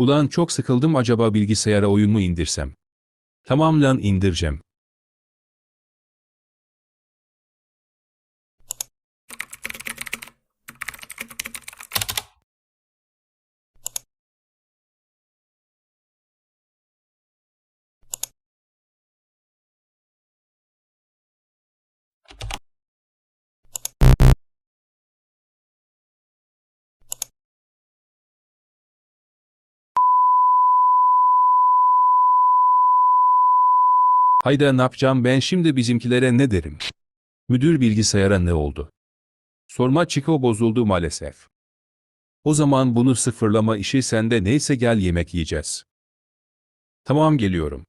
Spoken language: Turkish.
Ulan çok sıkıldım acaba bilgisayara oyun mu indirsem? Tamam lan indireceğim. Hayda ne yapacağım ben şimdi bizimkilere ne derim? Müdür bilgisayara ne oldu? Sorma Chico bozuldu maalesef. O zaman bunu sıfırlama işi sende neyse gel yemek yiyeceğiz. Tamam geliyorum.